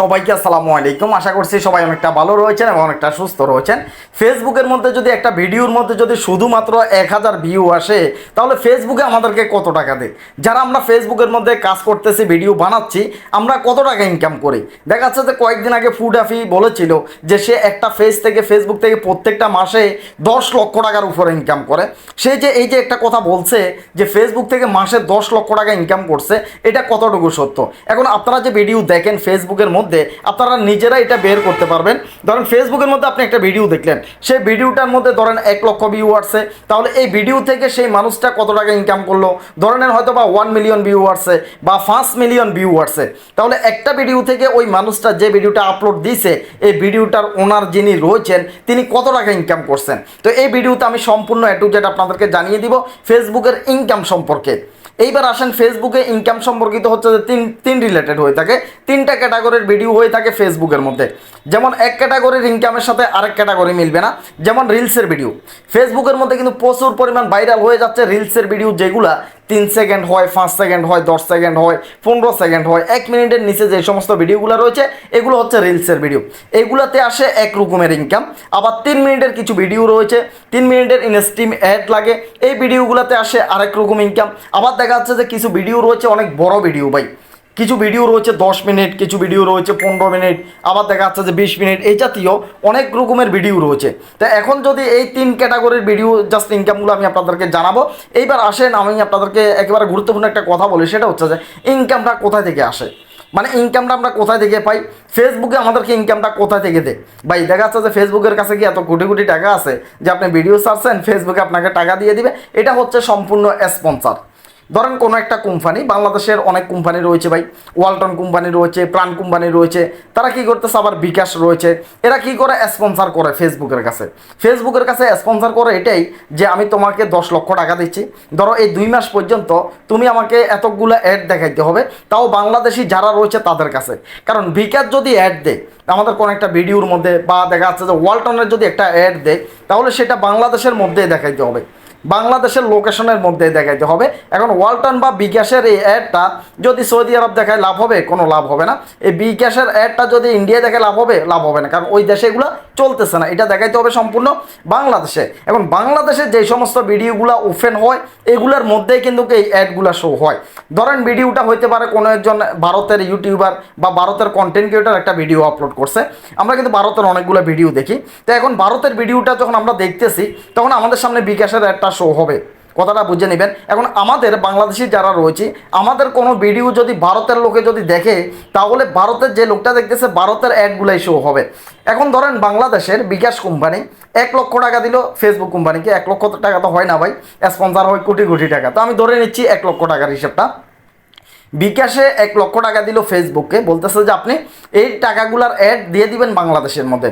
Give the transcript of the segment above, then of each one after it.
সবাইকে আসসালামু আলাইকুম। আশা করছি সবাই অনেকটা ভালো রয়েছেন এবং অনেকটা সুস্থ রয়েছেন। ফেসবুকের মধ্যে যদি একটা ভিডিওর মধ্যে যদি শুধুমাত্র এক হাজার ভিউ আসে, তাহলে ফেসবুকে আমাদেরকে কত টাকা দেয়? যারা আমরা ফেসবুকের মধ্যে কাজ করতেছি ভিডিও বানাচ্ছি, আমরা কত টাকা ইনকাম করি? দেখা যাচ্ছে যে কয়েকদিন আগে ফুড আফি বলেছিল যে সে একটা ফেস থেকে ফেসবুক থেকে প্রত্যেকটা মাসে দশ লক্ষ টাকার উপরে ইনকাম করে। সে যে এই যে একটা কথা বলছে যে ফেসবুক থেকে মাসে দশ লক্ষ টাকা ইনকাম করছে, এটা কতটুকু সত্য? এখন আপনারা যে ভিডিও দেখেন ফেসবুকের মধ্যে আপনারা নিজেরা এটা বের করতে পারবেন। ধরেন ফেসবুকের মধ্যে আপনি একটা ভিডিও দেখলেন। সেই ভিডিওটার মধ্যে ধরেন এক লক্ষ ভিউ আসছে। তাহলে এই ভিডিও থেকে সেই মানুষটা কত টাকা ইনকাম করল? ধরেন হয়তো বা ওয়ান মিলিয়ন ভিউ আসছে বা পাঁচ মিলিয়ন ভিউ আসছে। তাহলে একটা ভিডিও থেকে ওই মানুষটা যে ভিডিওটা আপলোড দিয়েছে এই ভিডিওটার ওনার যিনি রয়েছেন, তিনি কত টাকা ইনকাম করছেন? তো এই ভিডিওতে আমি সম্পূর্ণ এটু যেটা আপনাদেরকে জানিয়ে দিব ফেসবুকের ইনকাম সম্পর্কে। এইবার আসেন ফেসবুকে ইনকাম সম্পর্কিত হচ্ছে যে তিন তিন রিলেটেড হয়ে থাকে। তিনটা ক্যাটাগরির ভিডিও হয়ে থাকে ফেসবুকের মধ্যে। যেমন এক ক্যাটাগরির ইনকামের সাথে আরেক ক্যাটাগরি মিলবে না। যেমন রিলসের ভিডিও ফেসবুকের মধ্যে কিন্তু প্রচুর পরিমাণ ভাইরাল হয়ে যাচ্ছে রিলসের ভিডিও যেগুলা তিন সেকেন্ড হয়, পাঁচ সেকেন্ড হয়, দশ সেকেন্ড হয়, পনেরো সেকেন্ড হয়। এক মিনিটের নিচে যে সমস্ত ভিডিওগুলো রয়েছে, এগুলো হচ্ছে রিলসের ভিডিও এইগুলোতে আসে এক রকমের ইনকাম আবার তিন মিনিটের কিছু ভিডিও রয়েছে। তিন মিনিটের ইনস্ট্রিম অ্যাড লাগে। এই ভিডিওগুলোতে আসে আরেক রকম ইনকাম আবার দেখা যাচ্ছে যে কিছু ভিডিও রয়েছে, অনেক বড় ভিডিও ভাই। কিছু ভিডিও রয়েছে, দশ মিনিট, কিছু ভিডিও রয়েছে, পনেরো মিনিট, আবার দেখা যাচ্ছে যে বিশ মিনিট, এই জাতীয় অনেক রকমের ভিডিও রয়েছে। তা এখন যদি এই তিন ক্যাটাগরির ভিডিও জাস্ট ইনকামগুলো আমি আপনাদেরকে জানাব, এইবার আসেন, আমি আপনাদেরকে একেবারে গুরুত্বপূর্ণ একটা কথা বলি, সেটা হচ্ছে যে ইনকামটা কোথায় থেকে আসে? মানে ইনকামটা আমরা কোথায় থেকে পাই? ফেসবুকে আমাদেরকে ইনকামটা কোথায় থেকে দেয়? ভাই, দেখা যাচ্ছে যে ফেসবুকের কাছে কি এত কোটি কোটি টাকা আছে? যে আপনি ভিডিও সারছেন ফেসবুকে আপনাকে টাকা দিয়ে দিবে। এটা হচ্ছে সম্পূর্ণ স্পন্সার ধরেন কোনো একটা কোম্পানি, বাংলাদেশের অনেক কোম্পানি রয়েছে ভাই, ওয়ালটন কোম্পানি রয়েছে প্রাণ কোম্পানি রয়েছে, তারা কি করতেছে? আবার বিকাশ রয়েছে। এরা কি করে? স্পন্সার করে ফেসবুকের কাছে। ফেসবুকের কাছে স্পন্সার করে এটাই যে আমি তোমাকে দশ লক্ষ টাকা দিচ্ছি। ধরো এই দুই মাস পর্যন্ত তুমি আমাকে এতগুলো অ্যাড দেখাইতে হবে, তাও বাংলাদেশি যারা রয়েছে তাদের কাছে। কারণ বিকাশ যদি অ্যাড দেয়, আমাদের কোনো একটা ভিডিওর মধ্যে বা দেখা যাচ্ছে যে ওয়ালটনের যদি একটা অ্যাড দেয়, তাহলে সেটা বাংলাদেশের মধ্যেই দেখাইতে হবে। বাংলাদেশের লোকেশনের মধ্যে দেখাইতে হবে। এখন ওয়ালটন বা বিকাশের এই অ্যাডটা যদি সৌদি আরব দেখায় লাভ হবে, কোনো লাভ হবে না। এই বিকাশের অ্যাডটা যদি ইন্ডিয়া দেখে লাভ হবে লাভ হবে না। কারণ ওই দেশে এগুলো চলতেছে না। এটা দেখাইতে হবে সম্পূর্ণ বাংলাদেশে। এখন বাংলাদেশে যে সমস্ত ভিডিওগুলো ওপেন হয়, এগুলোর মধ্যেই কিন্তু এই অ্যাডগুলো শো হয়। ধরেন ভিডিওটা হইতে পারে কোনো একজন ভারতের ইউটিউবার বা ভারতের কন্টেন্ট ক্রিয়েটার একটা ভিডিও আপলোড করছে। আমরা কিন্তু ভারতের অনেকগুলো ভিডিও দেখি। তো এখন ভারতের ভিডিওটা যখন আমরা দেখতেছি, তখন আমাদের সামনে বিকাশের একটা শো হবে। কথাটা বুঝে নেবেন। এখন আমাদের বাংলাদেশি যারা রয়েছে, আমাদের কোনো ভিডিও যদি ভারতের লোকে যদি দেখে, তাহলে ভারতের যে লোকটা দেখতেছে, ভারতের অ্যাডগুলাই শো হবে। এখন ধরেন বাংলাদেশের বিকাশ কোম্পানি এক লক্ষ টাকা দিল ফেসবুক কোম্পানিকে এক লক্ষ টাকা তো হয় না ভাই স্পন্সার হয় কোটি কোটি টাকা। তো আমি ধরে নিচ্ছি এক লক্ষ টাকার হিসেবটা। বিকাশে এক লক্ষ টাকা দিল ফেসবুককে বলতেছে যে আপনি এই টাকাগুলার অ্যাড দিয়ে দিবেন বাংলাদেশের মধ্যে।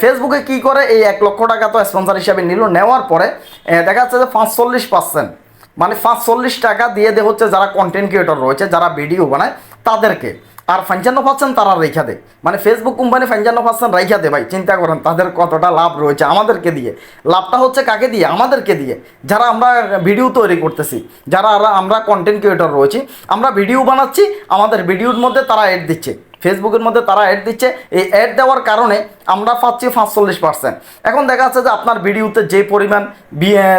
ফেসবুকে কি করে? এই এক লক্ষ টাকা তো স্পন্সর হিসাবে নিল, নেওয়ার পরে দেখা যাচ্ছে যে পাঁচচল্লিশ পার্সেন্ট মানে পাঁচচল্লিশ টাকা দিয়ে দে হচ্ছে যারা কন্টেন্ট ক্রিয়েটর রয়েছে, যারা ভিডিও বানায়, তাদেরকে। আর পঞ্চান্ন পার্সেন্ট তারা রেখা দেয় মানে ফেসবুক কোম্পানি পঞ্চান্ন পার্সেন্ট রেখা দেয় ভাই, চিন্তা করেন, তাদের কতটা লাভ রয়েছে আমাদেরকে দিয়ে। লাভটা হচ্ছে কাকে দিয়ে? আমাদেরকে দিয়ে। যারা আমরা ভিডিও তৈরি করতেছি, যারা আমরা- কন্টেন্ট ক্রিয়েটর রয়েছি, আমরা ভিডিও বানাচ্ছি, আমাদের ভিডিওর মধ্যে তারা অ্যাড দিচ্ছে। ফেসবুকের মধ্যে তারা অ্যাড দিচ্ছে। এই অ্যাড দেওয়ার কারণে আমরা পাচ্ছি পাঁচচল্লিশ পার্সেন্ট এখন দেখা যাচ্ছে যে আপনার ভিডিওতে যে পরিমাণ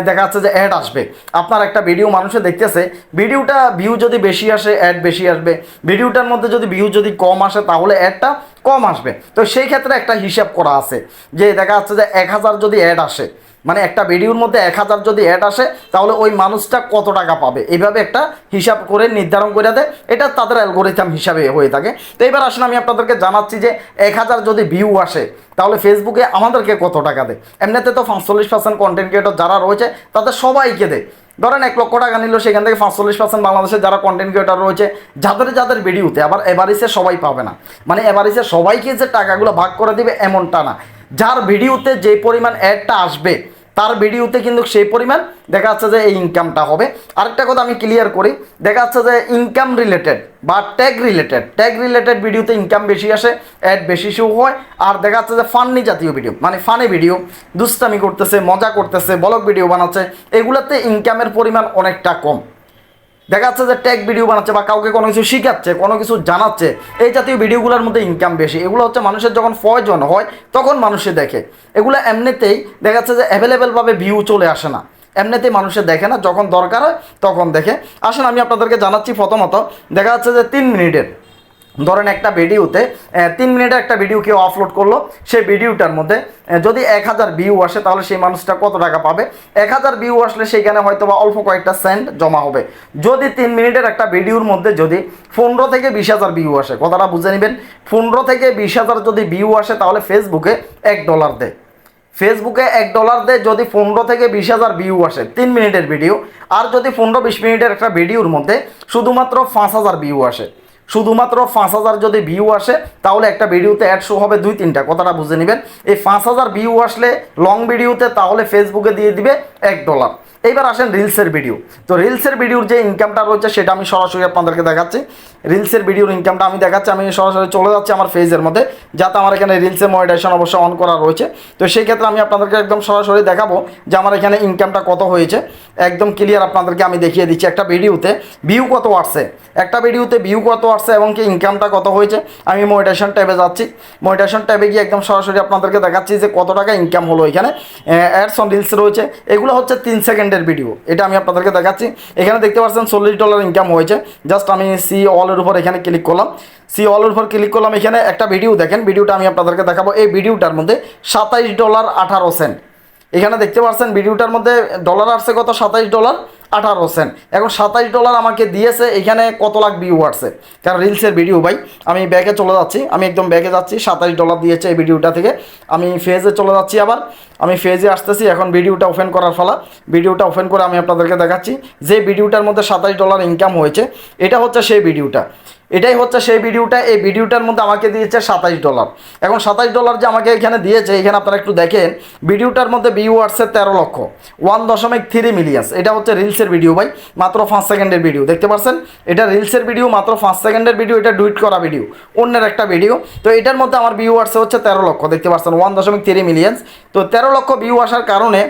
দেখা যাচ্ছে যে অ্যাড আসবে, আপনার একটা ভিডিও মানুষে দেখতেছে, ভিডিওটা ভিউ যদি বেশি আসে অ্যাড বেশি আসবে। ভিডিওটার মধ্যে যদি ভিউ যদি কম আসে, তাহলে অ্যাডটা কম আসবে। তো সেই ক্ষেত্রে একটা হিসাব করা আছে, যে দেখা যাচ্ছে যে এক হাজার যদি অ্যাড আসে মানে একটা ভিডিওর মধ্যে এক হাজার যদি অ্যাড আসে, তাহলে ওই মানুষটা কত টাকা পাবে? এইভাবে একটা হিসাব করে নির্ধারণ করে দেয়। এটা তাদের অ্যালগোরিথাম হিসাবে হয়ে থাকে। তো এবার আসলে আমি আপনাদেরকে জানাচ্ছি যে এক হাজার যদি ভিউ আসে, তাহলে ফেসবুকে আমাদেরকে কত টাকা দেয়? এমনিতে তো পাঁচচল্লিশ পার্সেন্ট কন্টেন্ট ক্রিয়েটর যারা রয়েছে, তাদের সবাইকে দেয়। ধরেন এক লক্ষ টাকা নিল, সেখান থেকে পাঁচচল্লিশ পার্সেন্ট বাংলাদেশের যারা কন্টেন্ট ক্রিয়েটর রয়েছে, যাদের যাদের ভিডিওতে, আবার এভারেজে সবাই পাবে না। মানে এভারেজে সবাইকে যে টাকাগুলো ভাগ করে দিবে, এমনটা না। যার ভিডিওতে যে পরিমাণ অ্যাডটা আসবে তার ভিডিওতে কিন্তু সেই পরিমাণ দেখা যাচ্ছে যে এই ইনকামটা হবে। আরেকটা কথা আমি ক্লিয়ার করি, দেখা যাচ্ছে যে ইনকাম রিলেটেড বা ট্যাগ রিলেটেড ট্যাগ রিলেটেড ভিডিওতে ইনকাম বেশি আসে অ্যাড বেশি শো হয়, আর দেখা যাচ্ছে যে ফান্নি জাতীয় ভিডিও মানে ফানি ভিডিও দুষ্টামি করতেছে, মজা করতেছে ব্লগ ভিডিও বানাচ্ছে, এগুলোতে ইনকামের পরিমাণ অনেকটা কম। দেখা যাচ্ছে যে ট্যাগ ভিডিও বানাচ্ছে বা কাউকে কোনো কিছু শিখাচ্ছে, কোনো কিছু জানাচ্ছে, এই জাতীয় ভিডিওগুলোর মধ্যে ইনকাম বেশি। এগুলো হচ্ছে মানুষের যখন প্রয়োজন হয়, তখন মানুষে দেখে। এগুলো এমনিতেই দেখা যাচ্ছে যে অ্যাভেলেবেলভাবে ভিউ চলে আসে না। এমনিতেই মানুষে দেখে না, যখন দরকার হয় তখন দেখে। আসেন, আমি আপনাদেরকে জানাচ্ছি প্রথমত, দেখা যাচ্ছে যে তিন মিনিটের ধরেন একটা ভিডিওতে তিন মিনিটের একটা ভিডিও কেউ আপলোড করল, সেই ভিডিওটার মধ্যে যদি এক হাজার ভিউ আসে, তাহলে সেই মানুষটা কত টাকা পাবে? এক হাজার ভিউ আসলে সেইখানে হয়তো বা অল্প কয়েকটা সেন্ট জমা হবে। যদি তিন মিনিটের একটা ভিডিওর মধ্যে যদি পনেরো থেকে বিশ হাজার ভিউ আসে, কথাটা বুঝে নেবেন, পনেরো থেকে বিশ হাজার যদি ভিউ আসে, তাহলে ফেসবুকে এক ডলার দেয়। ফেসবুকে এক ডলার দেয় যদি পনেরো থেকে বিশ হাজার ভিউ আসে, তিন মিনিটের ভিডিও আর যদি পনেরো বিশ মিনিটের একটা ভিডিওর মধ্যে শুধুমাত্র পাঁচ হাজার ভিউ আসে। শুধুমাত্র পাঁচ হাজার যদি ভিউ আসে, তাহলে একটা ভিডিওতে অ্যাড শো হবে দুই, তিনটা। কথাটা বুঝে নেবেন। এই পাঁচ হাজার ভিউ আসলে লং ভিডিওতে তাহলে ফেসবুকে দিয়ে দিবে এক ডলার এইবার আসেন রিলসের ভিডিও তো রিলসের ভিডিওর যে ইনকামটা রয়েছে, সেটা আমি সরাসরি আপনাদেরকে দেখাচ্ছি। রিলসের ভিডিওর ইনকামটা আমি দেখাচ্ছি, আমি সরাসরি চলে যাচ্ছি আমার ফেজের মধ্যে, যাতে আমার এখানে রিলসের মনিটাইজেশন অবশ্যই অন করা রয়েছে। তো সেই ক্ষেত্রে আমি আপনাদেরকে একদম সরাসরি দেখাবো যে আমার এখানে ইনকামটা কত হয়েছে। একদম ক্লিয়ার আপনাদেরকে আমি দেখিয়ে দিচ্ছি একটা ভিডিওতে ভিউ কত আসছে। একটা ভিডিওতে ভিউ কত আসছে এবং কি ইনকামটা কত হয়েছে। আমি মনিটাইজেশন ট্যাবে যাচ্ছি। মনিটাইজেশন ট্যাবে গিয়ে একদম সরাসরি আপনাদেরকে দেখাচ্ছি যে কত টাকা ইনকাম হলো এখানে। অ্যাডস অন রিলস রয়েছে। এগুলো হচ্ছে তিন সেকেন্ডের ভিডিও এটা আমি আপনাদেরকে দেখাচ্ছি। এখানে দেখতে পাচ্ছেন চল্লিশ ডলার ইনকাম হয়েছে। জাস্ট আমি সি অলের উপর এখানে ক্লিক করলাম। সি অলের উপর ক্লিক করলাম। এখানে একটা ভিডিও দেখেন। ভিডিওটা আমি আপনাদেরকে দেখাবো। এই ভিডিওটার মধ্যে সাতাইশ ডলার আঠারো সেন্ট এখানে দেখতে পাচ্ছেন ভিডিওটার মধ্যে ডলার আসছে কত? সাতাইশ ডলার আঠারো সেন্ট এখন সাতাশ ডলার আমাকে দিয়েছে, এখানে কত লাখ ভিউ আসছে? কারণ রিলসের ভিডিও ভাই, আমি ব্যাগে চলে যাচ্ছি, আমি একদম ব্যাগে যাচ্ছি সাতাশ ডলার দিয়েছে এই ভিডিওটা থেকে। আমি ফেজে চলে যাচ্ছি আবার, আমি ফেজে আসতেছি, এখন ভিডিওটা ওপেন করার ফলা। ভিডিওটা ওপেন করে আমি আপনাদেরকে দেখাচ্ছি, যে ভিডিওটার মধ্যে সাতাশ ডলার ইনকাম হয়েছে, এটা হচ্ছে সেই ভিডিওটা এটাই হচ্ছে সেই ভিডিওটা। এই ভিডিওটার মধ্যে আমাকে দিয়েছে সাতাইশ ডলার। এখন সাতাইশ ডলার যে আমাকে এখানে দিয়েছে, এখানে আপনারা একটু দেখেন, ভিডিওটার মধ্যে ভিউ আসছে তেরো লক্ষ ওয়ান দশমিক থ্রি মিলিয়ন্স এটা হচ্ছে রিলসের ভিডিও ভাই, মাত্র পাঁচ সেকেন্ডের ভিডিও দেখতে পাচ্ছেন এটা রিলসের ভিডিও মাত্র পাঁচ সেকেন্ডের ভিডিও এটা ডুইট করা ভিডিও অন্যের একটা ভিডিও তো এটার মধ্যে আমার ভিউ আসছে হচ্ছে তেরো লক্ষ, দেখতে পাচ্ছেন ওয়ান দশমিক থ্রি মিলিয়ন্স তো তেরো লক্ষ ভিউ আসার কারণে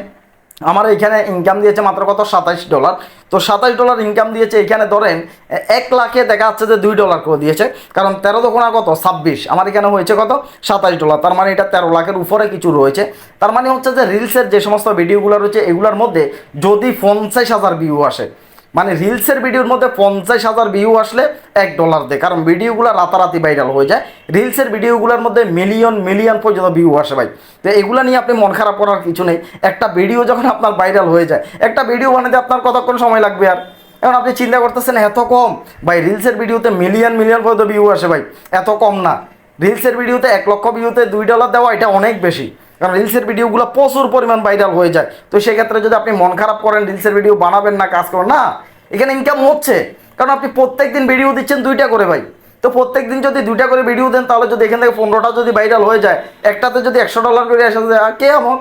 আমার এখানে ইনকাম দিয়েছে মাত্র কত? সাতাইশ ডলার তো সাতাইশ ডলার ইনকাম দিয়েছে এখানে ধরেন, এক লাখে দেখা যাচ্ছে যে দুই ডলার করে দিয়েছে। কারণ তেরো দোকানা কত? ছাব্বিশ। আমার এখানে হয়েছে কত? সাতাইশ ডলার তার মানে এটা তেরো লাখের উপরে কিছু রয়েছে। তার মানে হচ্ছে যে রিলসের যে সমস্ত ভিডিওগুলো রয়েছে, এগুলোর মধ্যে যদি পঞ্চাশ হাজার ভিউ আসে মানে রিলসের ভিডিওর মধ্যে পঞ্চাশ হাজার ভিউ আসলে এক ডলার দেয়। কারণ ভিডিওগুলো রাতারাতি ভাইরাল হয়ে যায়। রিলসের ভিডিওগুলোর মধ্যে মিলিয়ন মিলিয়ন পর্যন্ত ভিউ আসে ভাই। তো এগুলো নিয়ে আপনি মন খারাপ করার কিছু নেই। একটা ভিডিও যখন আপনার ভাইরাল হয়ে যায়, একটা ভিডিও বানাতে আপনার কতক্ষণ সময় লাগবে আর? এখন আপনি চিন্তা করতেছেন, এত কম? ভাই, রিলসের ভিডিওতে মিলিয়ন মিলিয়ন পর্যন্ত ভিউ আসে ভাই। এত কম না। রিলসের ভিডিওতে এক লক্ষ ভিউতে দুই ডলার দেওয়া, এটা অনেক বেশি। কারণ রিলসের ভিডিওগুলো প্রচুর পরিমাণ ভাইরাল হয়ে যায়। তো সেক্ষেত্রে যদি আপনি মন খারাপ করেন রিলসের ভিডিও বানাবেন না, কাজ করেন, না, এখানে ইনকাম হচ্ছে। কারণ আপনি প্রত্যেক দিন ভিডিও দিচ্ছেন দুইটা করে ভাই। তো প্রত্যেক দিন যদি দুইটা করে ভিডিও দেন, তাহলে যদি এখান থেকে পনেরোটা যদি ভাইরাল হয়ে যায়, একটাতে যদি একশো ডলার করে আসে যায় কে আমার?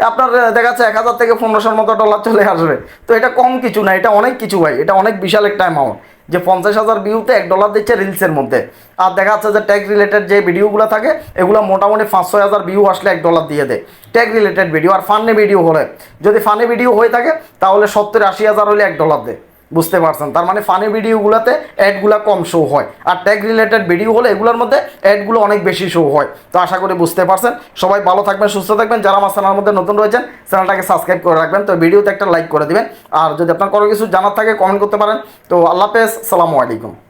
আপনার দেখা যাচ্ছে এক হাজার থেকে পনেরোশোর মতো ডলার চলে আসবে। তো এটা কম কিছু না, এটা অনেক কিছু ভাই, এটা অনেক বিশাল একটা অ্যামাউন্ট যে পঞ্চাশ হাজার ভিউতে এক ডলার দিচ্ছে রিলসের মধ্যে। আর দেখা যাচ্ছে যে ট্যাগ রিলেটেড যে ভিডিওগুলো থাকে, এগুলো মোটামুটি পাঁচ ছয় হাজার ভিউ আসলে এক ডলার দিয়ে দেয়। ট্যাগ রিলেটেড ভিডিও আর ফানি ভিডিও হলে। যদি ফানি ভিডিও হয়ে থাকে, তাহলে সত্তর আশি হাজার হলে এক ডলার দেয়। বুঝতে পারছেন? তার মানে ফানি ভিডিওগুলোতে অ্যাডগুলো কম শো হয়। আর ট্যাগ রিলেটেড ভিডিও হলে এগুলোর মধ্যে অ্যাডগুলো অনেক বেশি শো হয়। তো আশা করি বুঝতে পারছেন। সবাই ভালো থাকবেন, সুস্থ থাকবেন। যারা আমার চ্যানেলের মধ্যে নতুন রয়েছেন চ্যানেলটাকে সাবস্ক্রাইব করে রাখবেন। তো ভিডিওতে একটা লাইক করে দেবেন। আর যদি আপনার কোনো কিছু জানার থাকে কমেন্ট করতে পারেন। তো আল্লাহ হাফেজ সালামু আলাইকুম।